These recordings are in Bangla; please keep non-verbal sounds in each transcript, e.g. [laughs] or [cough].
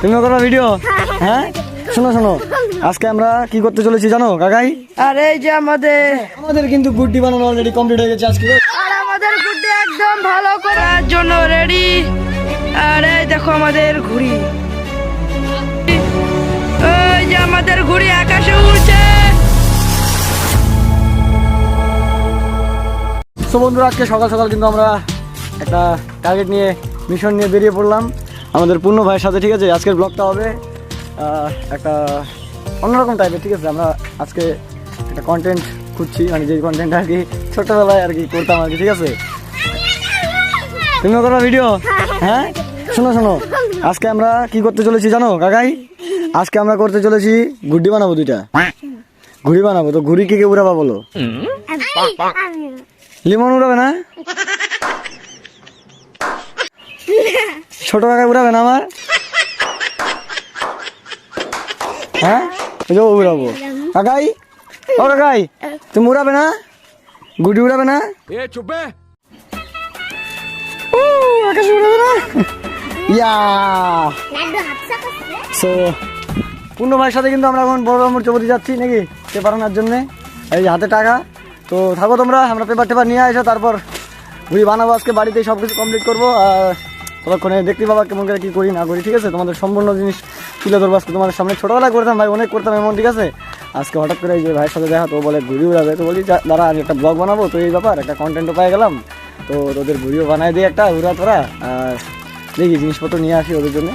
তুমিও করবা ভিডিও হ্যাঁ। শোনো শোনো। আজকে আমরা কি করতে চলেছি জানো কাকাই? আর এই যে আমাদের আমাদের কিন্তু গুড্ডি বানানো অলরেডি কমপ্লিট হয়ে গেছে আজকে। আর আমাদের গুড্ডি একদম ভালো করার জন্য রেডি আর এই দেখো আমাদের ঘুড়ি। ওই যে আমাদের ঘুড়ি আকাশে উড়ছে। তো বন্ধুরা আজকে সকাল সকাল কিন্তু আমরা একটা টার্গেট নিয়ে মিশন নিয়ে বেরিয়ে পড়লাম। আমাদের পূর্ণ ভাইয়ের সাথে ঠিক আছে? আজকের ব্লগটা হবে একটা অন্যরকম টাইপের ঠিক আছে? আমরা আজকে একটা কন্টেন্ট খুঁজছি মানে যে কন্টেন্ট আর কি ছোট্টবেলায় আর কি করতাম আর কি ঠিক আছে? তুমিও করবা ভিডিও হ্যাঁ? শোনো শোনো। আজকে আমরা কি করতে চলেছি জানো কাকাই? আজকে আমরা করতে চলেছি গুড্ডি বানাবো দুইটা। ঘুড়ি বানাবো তো ঘুড়ি কে কে উড়াবা বলো? লিমন উড়াবে না? ছোট কাকাই উড়াবে না আমার? হ্যাঁ? ওই যে ও উড়াবো। কাকাই? ও কাকাই তুমি উড়াবে না? গুডি উড়াবে না? উ, আকাশে উড়াবে না? ইয়া। সো পূর্ণ ভাইয়ের সাথে কিন্তু আমরা এখন বড় নম্বর চৌপতি যাচ্ছি নাকি পেপার আনার জন্যে? এই হাতে টাকা। তো থাকো তোমরা আমরা পেপার টেপার নিয়ে আসো তারপর ঘুরি বানাবো। আজকে বাড়িতে সব কিছু কমপ্লিট করব। আর ততক্ষণে দেখতে পাবা কেমন করে কী করি, না করি, ঠিক আছে? তোমাদের সম্পূর্ণ জিনিস তুলে ধরবো। আজকে তোমাদের সামনে ছোটোবেলায় করতাম, ভাই, অনেক করতাম এমন, ঠিক আছে? আজকে হঠাৎ করে যে ভাইয়ের সাথে দেখা, তো বলে ঘুরি উড়াবে। তো বলি দাঁড়া, আমি একটা ব্লগ বানাবো। তো এই ব্যাপার, একটা কন্টেন্টও পেয়ে গেলাম। তো তোদের ঘুরিও বানাই দিই একটা উড়া তোরা। আর দেখি, জিনিসপত্র নিয়ে আসি ওদের জন্য।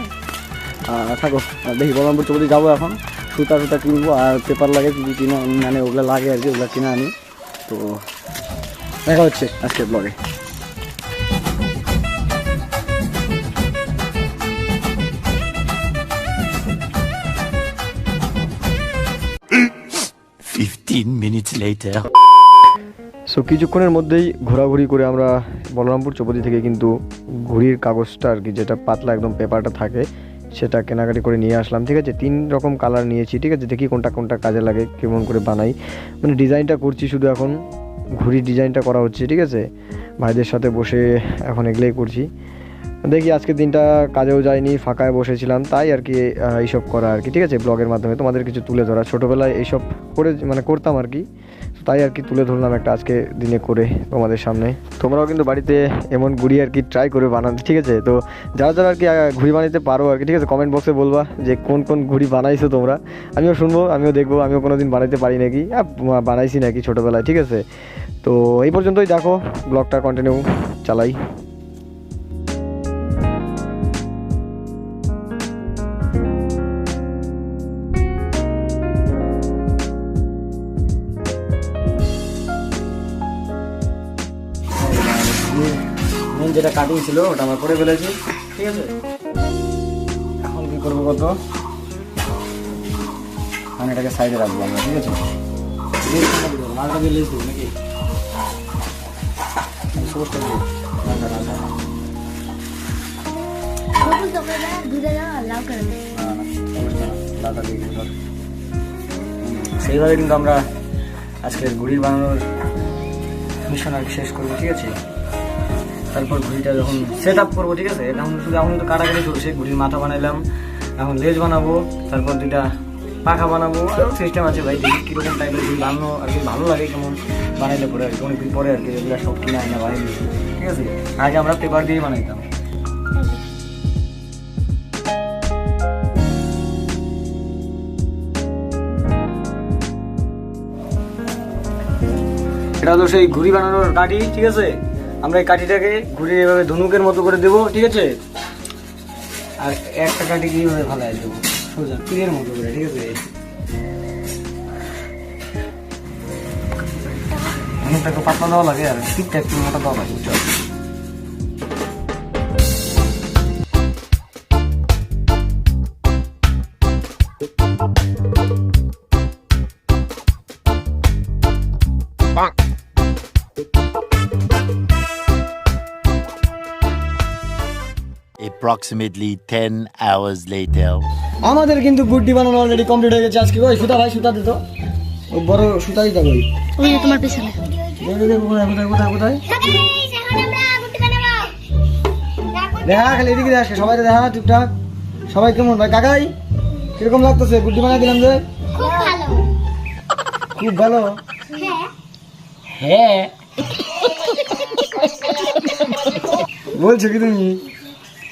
থাকো দেখি, বলরামপুর চৌধুরী যাব এখন। সুতা সুতা কিনবো, আর পেপার লাগে কি কিনা মানে ওগুলো লাগে আর কি, ওগুলো কিনে আনি। তো দেখা হচ্ছে আজকে ব্লগে later. সো কিছুক্ষণের মধ্যেই ঘোরাঘুরি করে আমরা বলরামপুর চৌপতি থেকে কিন্তু ঘুড়ির কাগজটা আর কি, যেটা পাতলা একদম পেপারটা থাকে, সেটা কেনাকাটি করে নিয়ে আসলাম। ঠিক আছে, তিন রকম কালার নিয়েছি, ঠিক আছে, দেখি কোনটা কোনটা কাজে লাগে, কেমন করে বানাই। মানে ডিজাইনটা করছি শুধু এখন, ঘুড়ির ডিজাইনটা করা হচ্ছে, ঠিক আছে। ভাইদের সাথে বসে এখন এগুলোই করছি। দেখি আজকে দিনটা কাজেও যায়নি, ফাঁকায় বসেছিলাম, তাই আর কি এইসব করা আর কি, ঠিক আছে, ব্লগের মাধ্যমে তোমাদের কিছু তুলে ধরা। ছোটোবেলায় এইসব করে মানে করতাম আর কি। তাই আর কি তুলে ধরলাম একটা আজকে দিনে করে তোমাদের সামনে। তোমরাও কিন্তু বাড়িতে এমন ঘুড়ি আর কি ট্রাই করে বানাতে ঠিক আছে? তো যারা যারা আর কি ঘুড়ি বানাতে পারো আর কি, ঠিক আছে? কমেন্ট বক্সে বলবা যে কোন কোন ঘুড়ি বানাইছো তোমরা। আমিও শুনব, আমিও দেখব, আমিও কোনো দিন বানাইতে পারি নাকি? বানাইছি নাকি ছোটোবেলায়, ঠিক আছে? তো এই পর্যন্তই দেখো ব্লগটা কন্টিনিউ চালাই। যেটা কাটিং ছিল ওটা আমরা করে ফেলেছি। ঠিক আছে? এখন কি করব কত আমি এটাকে সাইডে রাখব আমরা ঠিক আছে? লালটা দিয়ে দেবো নাকি? সবুজটা দিবো। লালটা, লালটা। সেইভাবে কিন্তু আমরা আজকের গুড়ির বানানোর মিশন আর শেষ করব ঠিক আছে? তারপর ঘুড়িটা যখন সেট আপ করব ঠিক আছে? এখন শুধু এখন তো কাটাকাটি চলছে ঘুড়ির মাথা বানাইলাম এখন লেজ বানাবো তারপর দুইটা পাখা বানাবো আরও সিস্টেম আছে ভাই দেখি কীরকম টাইপের ঘুড়ি বানানো আর কি ভালো লাগে কেমন বানাইলে পরে আর কি অনেকদিন পরে আর কি এগুলো সব কিনে আইনা বানাই দিচ্ছি ঠিক আছে? আগে আমরা পেপার দিয়ে বানাইতাম। এটা তো সেই ঘুড়ি বানানোর কাঠি ঠিক আছে? আমরা এই কাঠিটাকে ঘুরে এভাবে ধনুকের মতো করে দেবো, ঠিক আছে? আর একটা কাঠি কি এইভাবে ভালো দেবো, সোজা তীরের মতো করে, ঠিক আছে? পাতলা দেওয়া লাগে আর ঠিকঠাক একটু মোটা দেওয়া লাগে Approximately 10 hours later. আমাদের কিন্তু গুড্ডি বানানো অলরেডি কমপ্লিট হয়ে গেছে আজকে। ওই সুতা ভাই সুতা দিত ওই বড় সুতা দিতে ওই তোমার পেছনে। কোথায় কোথায় কোথায় কোথায়? দেখা খালি এদিকে দেখা সবাই দেখা টুকটাক। সবাই কেমন? ভাই কাকাই কীরকম লাগতেছে? গুড্ডি বানাই দিলাম যে। খুব ভালো। খুব ভালো? হ্যাঁ। বলছো কি তুমি?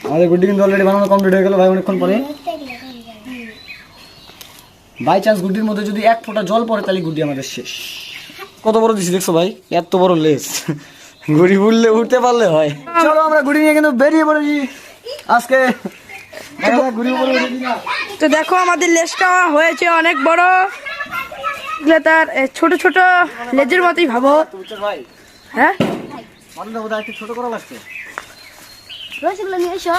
আমাদের গুড্ডি কিন্তু অলরেডি বানানো কমপ্লিট হয়ে গেল ভাই অনেকক্ষণ পরে। বাই চান্স গুড্ডির মধ্যে যদি এক ফোঁটা জল পড়ে তাহলে গুড্ডি আমাদের শেষ। কত বড় দিছি দেখছ ভাই? এত বড় লেস গুড়ি উঠলে উঠতে পারলে হয়। চলো আমরা গুড়ি নিয়ে কিন্তু বেরিয়ে পড়েছি। আজকে। তো দেখো আমাদের লেজটা হয়েছে অনেক বড়। তার ছোট ছোট লেজের মতোই ভাবো। হ্যাঁ? ছোট করা লাগছে। নিয়ে এসো।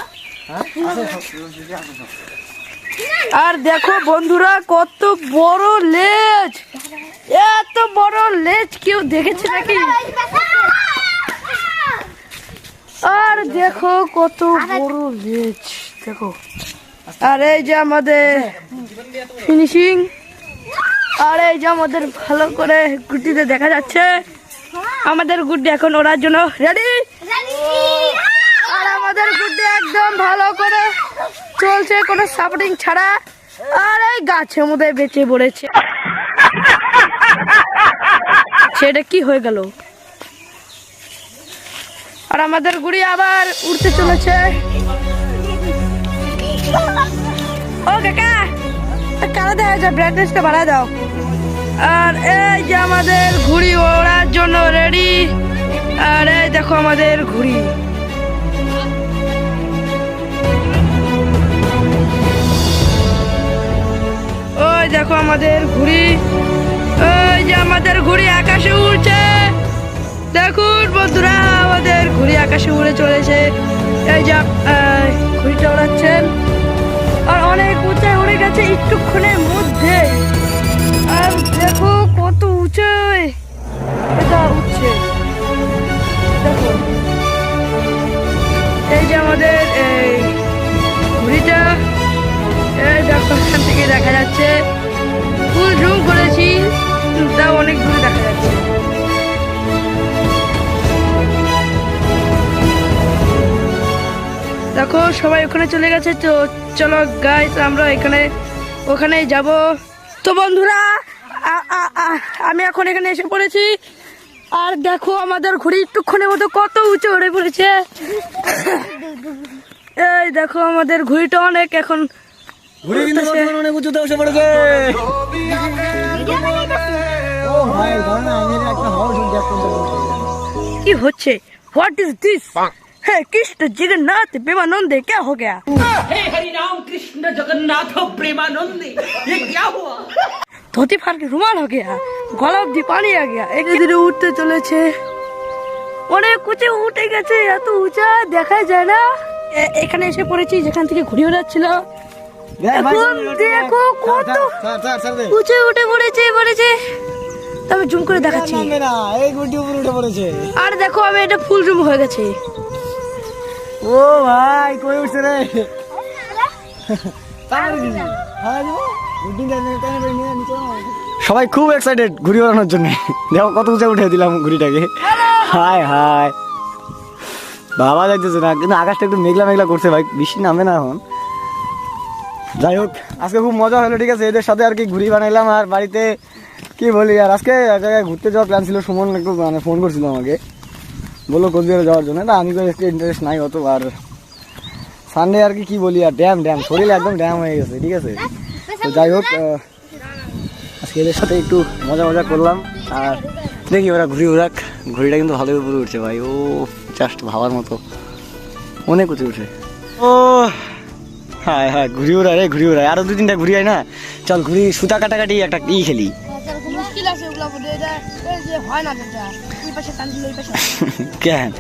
আর দেখো বন্ধুরা কত বড় লেজ। এত বড় লেজ কেউ দেখেছে নাকি? আর দেখো কত বড় লেজ দেখো। আর এই যে আমাদের ফিনিশিং আর এই যে আমাদের ভালো করে গুটিতে দেখা যাচ্ছে। আমাদের গুড্ডি এখন ওড়ার জন্য রেডি আর আমাদের গুড্ডি একদম ভালো করে চলছে, কোনো সাপোর্টিং ছাড়া। আর এই গাছের মধ্যে বেঁচে পড়েছে। সেটা কি হয়ে গেল? আর আমাদের গুড়ি আবার উঠতে চলেছে। ও কাকা কালো দেখা যায় ব্রাইটনেসটা বাড়ায় দাও। আর এই যে আমাদের ঘুড়ি ওড়ার জন্য রেডি আর এই দেখো আমাদের ঘুড়ি। ওই দেখো আমাদের ঘুড়ি। ওই যে আমাদের ঘুড়ি আকাশে উড়ছে। দেখুন বন্ধুরা, আমাদের ঘুড়ি আকাশে উড়ে চলেছে। এই যে ঘুড়িটা উড়াচ্ছেন আর অনেক উঁচায় উড়ে গেছে, একটুক্ষণের মধ্যে। সবাই ওখানে চলে গেছে তো চলো গাইস আমরা এখানে ওখানে যাব। তো বন্ধুরা আ- আ- আ- আমি এখন এখানে এসে পড়েছি। আর দেখো আমাদের ঘুড়ি একটুক্ষণের মতো কত উঁচু উড়ে পড়েছে। এই দেখো আমাদের ঘুড়িটা অনেক এখন ঘুড়ি কিন্তু বর্তমানে অনেক উঁচুতে বসে পড়েছে। কি হচ্ছে? হোয়াট ইজ দিস हे कृष्ण जगन्नाथ प्रेमानंद क्या हो गया? हे हरिनाम कृष्ण जगन्नाथ प्रेमानंद ये क्या हुआ? ধুতি ফারকে রুমাল হয়ে গিয়া গলা অব্দি পানি আ গিয়া এক ধীরে উঠতে চলেছে অনেক উঁচে উঠে গেছে এত উঁচা দেখা যায় না। এখানে এসে পড়েছি যেখান থেকে ঘুরে ওড়াচ্ছিল দেখো কত উঁচে উঠে পড়েছে পড়েছে। তবে জুম করে দেখাচ্ছি। আর দেখো আমি এটা ফুল জুম হয়ে গেছে। ও ভাই কই উঠছে রে? নিচে নামাই। সবাই খুব এক্সাইটেড ঘুড়ি ওড়ানোর জন্য। দেখো কত উঁচে উঠে দিলাম ঘুড়িটাকে। হাই হাই বাবা যাইতেছে না কিন্তু আকাশটা একটু মেঘলা মেঘলা করছে ভাই বৃষ্টি নামে না এখন। যাই হোক আজকে খুব মজা হলো ঠিক আছে? এদের সাথে আর কি ঘুড়ি বানাইলাম আর বাড়িতে কি বলি আর আজকে এক জায়গায় ঘুরতে যাওয়ার প্ল্যান ছিল সুমন একটু মানে ফোন করছিল আমাকে। বলল কোচবিহারে যাওয়ার জন্য। না, আমি একটু ইন্টারেস্ট নাই অত, আর সানডে আর কি কি বলি, আর ড্যাম ড্যাম শরীর একদম ড্যাম হয়ে গেছে, ঠিক আছে? তো যাই হোক আজকে এদের সাথে একটু মজা মজা করলাম, আর দেখি ওরা ঘুরি ওরাক ঘুড়িটা কিন্তু ভালোই উপরে উঠছে ভাই, ও জাস্ট ভাবার মতো। অনেক উঁচু উঠে ও হ্যাঁ হ্যাঁ ঘুরি ওড়ায় রে, ঘুরি ওড়ায় আরও দু তিনটা ঘুরি হয় না? চল ঘুরি, সুতা কাটাকাটি একটা ই খেলি। মুশকিল আছে ওগুলা বলে এটা এই যে হয় না যেটা এই পাশে টান দিলে এই পাশে [laughs] কেন?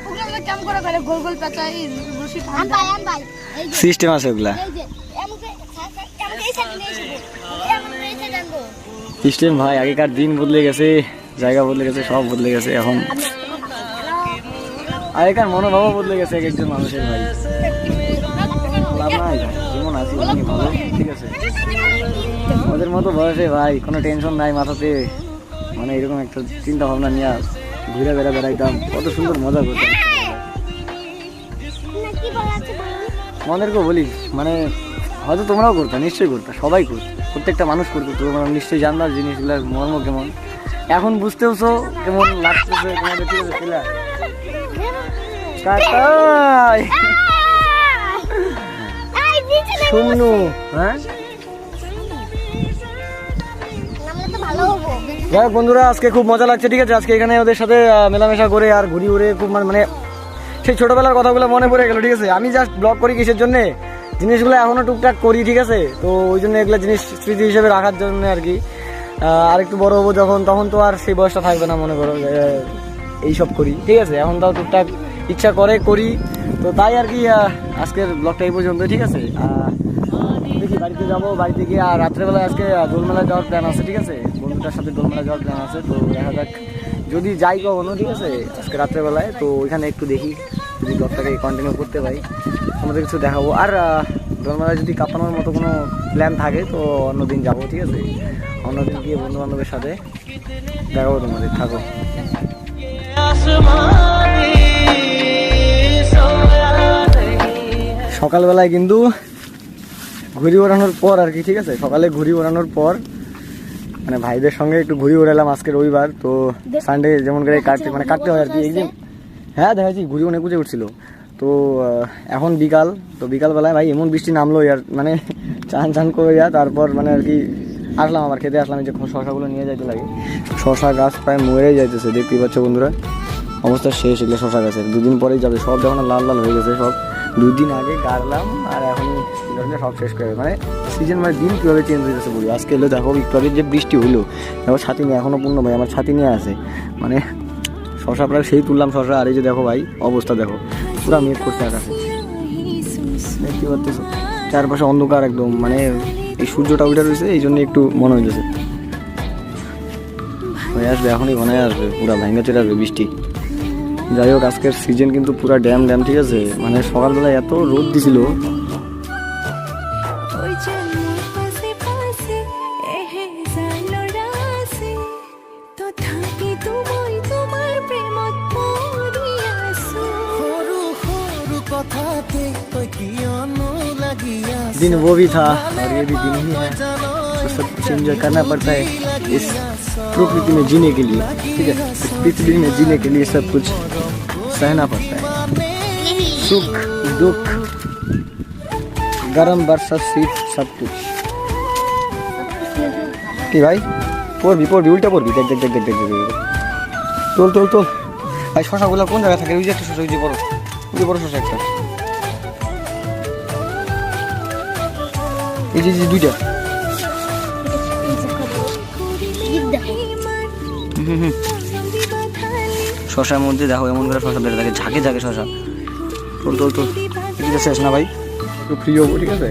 ওগুলো আমরা কেমন করে করে গোল গোল পেঁচাই রশি টান ভাই সিস্টেম আছে ওগুলা। সিস্টেম ভাই আগেকার দিন বদলে গেছে জায়গা বদলে গেছে সব বদলে গেছে এখন আগেকার মনোভাবও বদলে গেছে এক একজন মানুষের ভাই। যেমন আছি ভালো, ঠিক আছে। ওদের মতো বয়সে, ভাই, কোনো টেনশন নাই মাথাতে। মানে এরকম একটা চিন্তা ভাবনা নিয়ে আস। ঘুরে বেড়া বেড়াইতাম। কত সুন্দর মজা করতাম। কি বলা মানে হয়তো তোমরাও করতে, নিশ্চয়ই করতে, সবাই করতে। প্রত্যেকটা মানুষ করতো তোমরা নিশ্চয়ই জানবা জিনিসগুলোর মর্ম কেমন। এখন বুঝতেওছো কেমন লাগতেছে তোমাদের, ঠিক আছে শুমনু হ্যাঁ? যাই হোক বন্ধুরা, আজকে খুব মজা লাগছে, ঠিক আছে? আজকে এখানে ওদের সাথে মেলামেশা করে আর ঘুরি উড়ে খুব মানে- মানে সেই ছোটবেলার কথাগুলো মনে পড়ে গেল, ঠিক আছে? আমি জাস্ট ব্লগ করি কিসের জন্য? জিনিসগুলো এখনও টুকটাক করি, ঠিক আছে? তো ওই জন্য এগুলো জিনিস স্মৃতি হিসেবে রাখার জন্য আর কি। আর একটু বড় হব যখন, তখন তো আর সেই বয়সটা থাকবে না, মনে করো এইসব করি, ঠিক আছে? এখন তাও টুকটাক ইচ্ছা করে, করি। তো তাই আর কি আজকের ব্লগটা এই পর্যন্ত ঠিক আছে? দেখি, বাড়িতে যাব, বাড়িতে গিয়ে, আর রাত্রেবেলায় আজকে দোলমেলা যাওয়ার প্ল্যান আছে, ঠিক আছে? বন্ধুটার সাথে দোলমেলা যাওয়ার প্ল্যান আছে, তো দেখা যাক। যদি যাই কখনো, ঠিক আছে? আজকে রাত্রেবেলায়, তো ওইখানে একটু দেখি, যদি ব্লগটাকে কন্টিনিউ করতে পারি। আমাদের কিছু দেখাবো। আর দোলমেলায় যদি কাঁপানোর মতো কোনো প্ল্যান থাকে, তো অন্যদিন যাব, ঠিক আছে? অন্যদিন গিয়ে বন্ধু বান্ধবের সাথে দেখাবো তোমাদের, থাকো। সকালবেলায় কিন্তু ঘুড়ি ওড়ানোর পর আর কি ঠিক আছে? সকালে ঘুড়ি ওড়ানোর পর মানে ভাইদের সঙ্গে একটু ঘুড়ি ওড়ালাম আজকে রবিবার তো সানডে যেমন করে কাটতে মানে কাটতে হয় আর কি একদিন হ্যাঁ দেখাচ্ছি ঘুরি অনেক উঁচে উঠছিল। তো এখন বিকাল তো বিকালবেলায় ভাই এমন বৃষ্টি নামলো ইয়ার মানে চান চান করে যা তারপর মানে আর কি আসলাম আবার খেতে আসলাম এই যে শশাগুলো নিয়ে যাইতে লাগে। শশা গাছ প্রায় মরেই যাইতেছে দেখতেই পাচ্ছ বন্ধুরা। অবস্থা শেষ এগুলো শশা গাছের। দুদিন পরেই যাবে সব যখন লাল লাল হয়ে গেছে সব। দুই দিন আগে গাড়লাম, আর এখন সব শেষ করে। মানে সিজন মানে দিন কীভাবে চেঞ্জ হয়ে যাচ্ছে বলি আজকে এলো দেখো ভিক্টোরিয়ার যে বৃষ্টি হলো দেখো ছাতি নিয়ে এখনও পূর্ণ ভাই, আমার ছাতি নিয়ে আছে। মানে শশা প্রায় সেই তুললাম শশা, আর এই যে দেখো ভাই, অবস্থা দেখো। পুরো মেঘ করছে আকাশে। দেখতে চারপাশে অন্ধকার একদম মানে এই সূর্যটা উঠে রয়েছে, এই জন্য একটু মনে হইতেছে। হয়ে আসবে, এখনই ঘনে আসবে, পুরা ভেঙে চলে আসবে বৃষ্টি। যাই হোক আজকের সিজন কিন্তু পুরা ড্যাম ড্যাম ঠিক আছে মানে সকালবেলা এত রোদ দিছিল ওই জন্য পাশে পাশে এহে জানো রাসে তথাপি তুমি তোমার প্রেমত পৰি আছো दिन वो भी था और ये भी दिन ही है तो सब कुछ एंजॉय करना पड़ता है इस प्रकृति में जीने के लिए ठीक है इस पृथ्वी में जीने के लिए सब कुछ सहना पड़ता है सुख दुख गरम बरसा शीत सब कुछ কি ভাই পড়বি পড়বি উল্টা পড়বি দেখ দেখ দেখ দেখ দেখ দেখ দেখ। তোল তোল তোল ভাই শশাগুলো কোন জায়গায় থাকে ওই যে একটা শশা ওই যে বড় ওই যে বড় শশা একটা এই যে যে দুইটা শশার মধ্যে দেখো এমন করে শশা ধরে থাকে, ঝাঁকে ঝাঁকে শশা। তোল তোল তোল। এটা শেষ না ভাই? একটু ফ্রি হব, ঠিক আছে?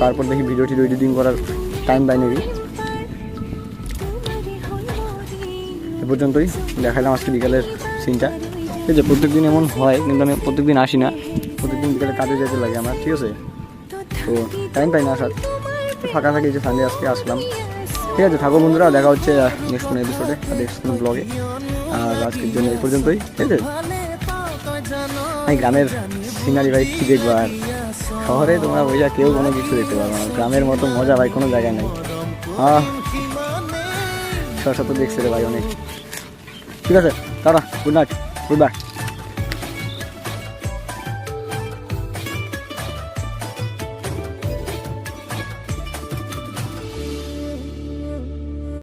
তারপর দেখি ভিডিও টিডিও এডিটিং করার টাইম পাই নাকি এ পর্যন্তই দেখালাম আজকে বিকালের সিনটা ঠিক আছে প্রত্যেকদিন এমন হয়, কিন্তু আমি প্রত্যেকদিন আসি না। প্রত্যেকদিন বিকালে কাজে যেতে লাগে আমার, ঠিক আছে? তো টাইম পাই না আসার। ফাঁকা থাকি যে সানডে আজকে আসলাম। ঠিক আছে, থাকো বন্ধুরা, দেখা হচ্ছে নেক্সট কোনো এপিসোডে নেক্সট কোনো ব্লগে আজকের জন্য এই পর্যন্তই, ঠিক আছে? এই গ্রামের সিনারি ভাই কী দেখব? আর শহরে তোমরা বোঝা কেউ কোনো কিছু দেখতে পারবে না। গ্রামের মতো মজা ভাই কোনো জায়গায় নেই। আহ, সরস্বত দেখছে রে ভাই অনেক। ঠিক আছে দাদা গুড নাইট গুড বাই